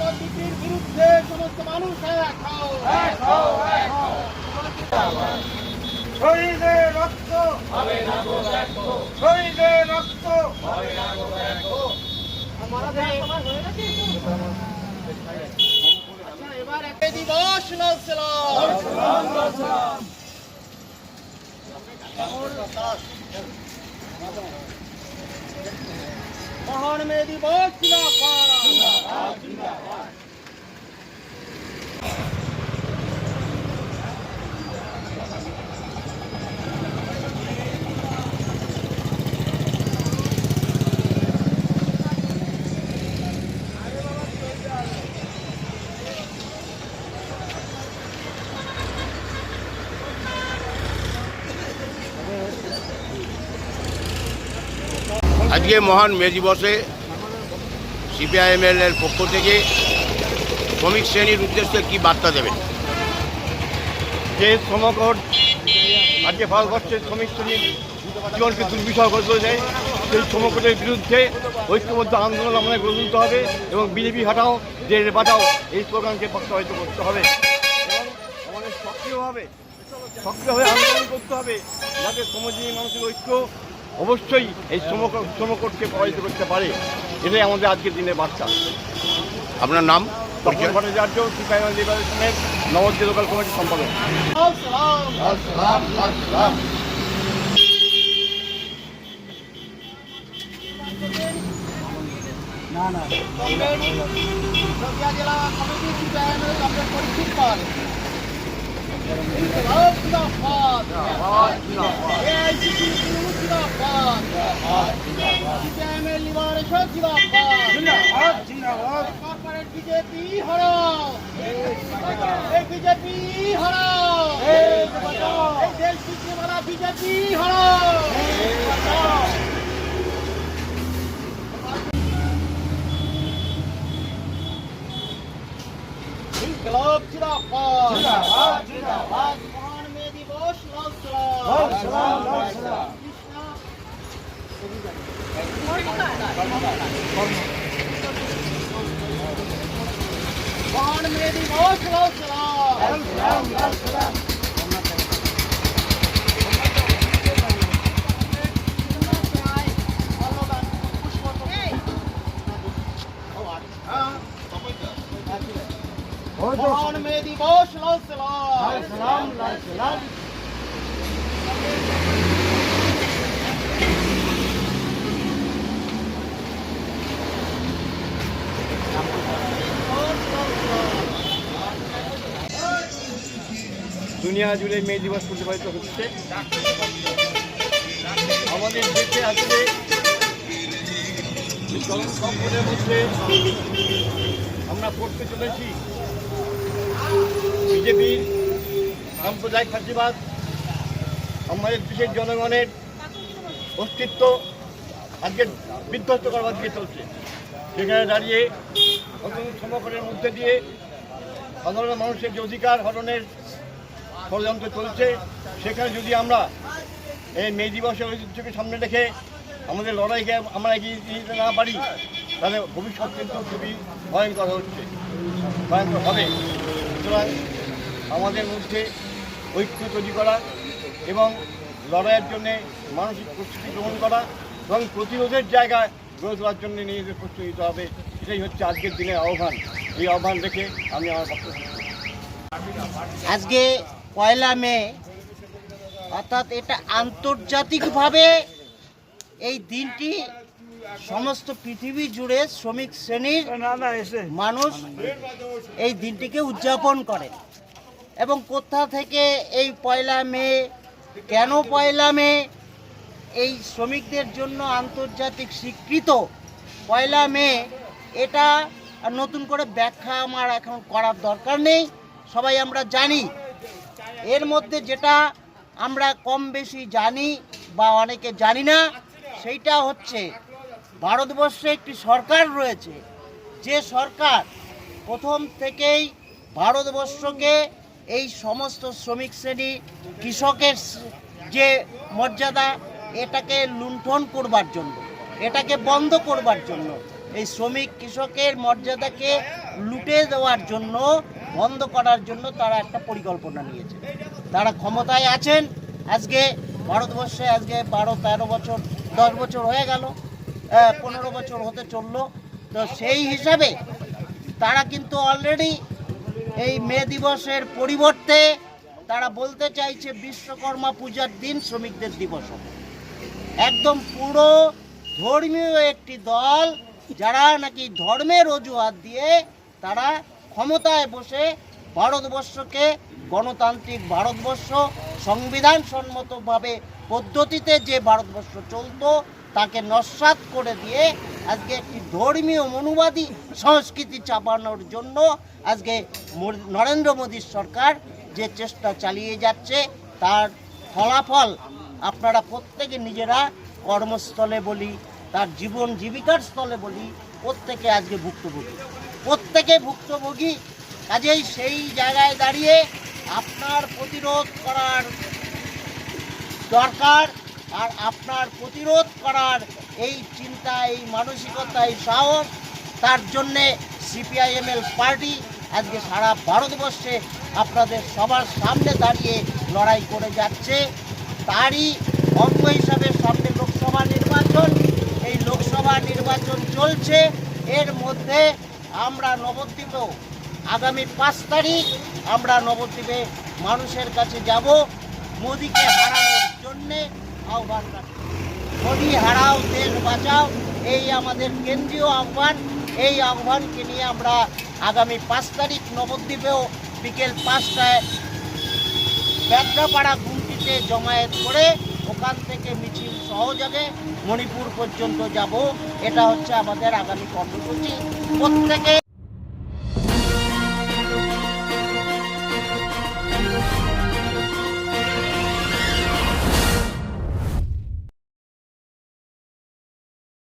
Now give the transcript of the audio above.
দুটির বিরুদ্ধে সমস্ত মানুষ এক হও। শহীদের রক্ত। শহীদের রক্ত। আচ্ছা, এবার একটা দিবস নজলাম মহান মে দিবস জিন্দাবাদ আজকে মহান মে দিবসে সিপিআইএমএল এর পক্ষ থেকে শ্রমিক শ্রেণির উদ্দেশ্যে কি বার্তা দেবেন? যে শ্রমকর আজকে ভারতবর্ষের শ্রমিক শ্রেণির জীবনকে দুর্বিষহ করে তুলে দেয় সেই শ্রমকটের বিরুদ্ধে ঐক্যবদ্ধ আন্দোলন আমাদের গড়ে তুলতে হবে এবং বিজেপি হাটাও জেল বাটাও এই স্লোগানকে বাস্তবায়িত করতে হবে। সক্রিয়ভাবে সক্রিয়ভাবে আন্দোলন করতে হবে। যাতে শ্রমজীবী মানুষের ঐক্য অবশ্যই এই শ্রমক শ্রমকোটকে প্রভাবিত করতে পারে। এটাই আমাদের আজকের দিনের বার্তা। আপনার নাম? ভট্টাচার্য সিপাহী লিবারেশনের নবদ্বীপ লোকাল কমিটির সম্পাদক। না না। জেলা কমিটি পরীক্ষিত পাল বিজেপি হারাও এই বিজেপি হারাও এই দেশ বিক্রিওয়ালা বিজেপি হারাও ইনকলাব জিন্দাবাদ জিন্দাবাদ জিন্দাবাদ মহান মে দিবস লাল সালাম লাল সালাম কৃষ্ণ মহান মে দিবস লাল সালাম মহান মে দিবস লাল সালাম লাল সালাম দুনিয়া জুড়ে মে দিবস প্রতিপালিত হচ্ছে। আমাদের দেশে চরম সংকটের মধ্যে আমরা পড়তে চলেছি। বিজেপির সাম্প্রদায়িক ফাঁসিবাদ আমাদের দেশের জনগণের অস্তিত্ব আজকে বিধ্বস্ত করবার দিকে চলছে। সেখানে দাঁড়িয়ে নতুন সমকরের মধ্যে দিয়ে সাধারণ মানুষের যে অধিকার হরণের ষড়যন্ত্র চলছে, সেখানে যদি আমরা এই মে দিবসের ঐতিহ্যকে সামনে রেখে আমাদের লড়াইকে আমরা এগিয়ে যেতে না পারি, তাহলে ভবিষ্যৎ কিন্তু খুবই ভয়ঙ্কর হচ্ছে। ভয়ঙ্কর হবে। সুতরাং আমাদের মধ্যে ঐক্য তৈরি করা এবং লড়াইয়ের জন্য মানসিক প্রস্তুতি গ্রহণ করা এবং প্রতিরোধের জায়গায় গড়ে তোলার জন্য নিজেদের প্রস্তুতি নিতে হবে এটাই হচ্ছে আজকের দিনের আহ্বান। এই আহ্বান রেখে আমি আমার বক্তব্য আজকে পয়লা মে অর্থাৎ এটা আন্তর্জাতিকভাবে এই দিনটি সমস্ত পৃথিবী জুড়ে শ্রমিক শ্রেণির মানুষ এই দিনটিকে উদযাপন করে। এবং কোথা থেকে এই পয়লা মে, কেন পয়লা মে, এই শ্রমিকদের জন্য আন্তর্জাতিক স্বীকৃত পয়লা মে, এটা নতুন করে ব্যাখ্যা আমার এখন করার দরকার নেই। সবাই আমরা জানি। এর মধ্যে যেটা আমরা কম বেশি জানি বা অনেকে জানি না, সেইটা হচ্ছে ভারতবর্ষে একটি সরকার রয়েছে। যে সরকার প্রথম থেকেই ভারতবর্ষকে এই সমস্ত শ্রমিক শ্রেণি কৃষকের যে মর্যাদা, এটাকে লুণ্ঠন করবার জন্য, এটাকে বন্ধ করবার জন্য, এই শ্রমিক কৃষকের মর্যাদাকে লুটে দেওয়ার জন্য, বন্ধ করার জন্য তারা একটা পরিকল্পনা নিয়েছে। তারা ক্ষমতায় আছেন, আজকে ভারতবর্ষে আজকে বারো, তেরো বছর, দশ বছর হয়ে গেল পনেরো বছর হতে চলল, তো সেই হিসাবে তারা কিন্তু অলরেডি এই মে দিবসের পরিবর্তে তারা বলতে চাইছে বিশ্বকর্মা পূজার দিন শ্রমিকদের দিবস হবে। একদম পুরো ধর্মীয় একটি দল যারা নাকি ধর্মের অজুহাত দিয়ে তারা ক্ষমতায় বসে ভারতবর্ষকে গণতান্ত্রিক ভারতবর্ষ সংবিধান সম্মতভাবে পদ্ধতিতে যে ভারতবর্ষ চলতো, তাকে নস্বাত করে দিয়ে আজকে একটি ধর্মীয় মনুবাদী সংস্কৃতি চাপানোর জন্য আজকে নরেন্দ্র মোদীর সরকার যে চেষ্টা চালিয়ে যাচ্ছে, তার ফলাফল আপনারা প্রত্যেকে নিজেরা কর্মস্থলে বলি, তার জীবন জীবিকার স্থলে বলি, প্রত্যেকে আজকে ভুক্তভোগী। প্রত্যেকে ভুক্তভোগী, কাজেই সেই জায়গায় দাঁড়িয়ে আপনার প্রতিরোধ করার দরকার, আর আপনার প্রতিরোধ করার এই চিন্তা, এই মানসিকতা, এই সাহস, তার জন্যে সিপিআইএমএল পার্টি আজকে সারা ভারতবর্ষে আপনাদের সবার সামনে দাঁড়িয়ে লড়াই করে যাচ্ছে। তারই অঙ্গ হিসাবে সামনে লোকসভা নির্বাচন। এই লোকসভা নির্বাচন চলছে। এর মধ্যে আমরা নবদ্বীপেও আগামী পাঁচ তারিখ আমরা নবদ্বীপে মানুষের কাছে যাব। মোদিকে হারানোর জন্যে আহ্বান রাখি মোদি হারাও, দেশ বাঁচাও, এই আমাদের কেন্দ্রীয় আহ্বান। এই আহ্বানকে নিয়ে আমরা আগামী পাঁচ তারিখ নবদ্বীপেও বিকেল পাঁচটায় ব্যাদ্রাপাড়া গুমটিতে জমায়েত করে ওখান থেকে মিছিল সহযোগে মণিপুর পর্যন্ত যাব। এটা হচ্ছে আমাদের আগামী কর্মসূচি। প্রত্যেকে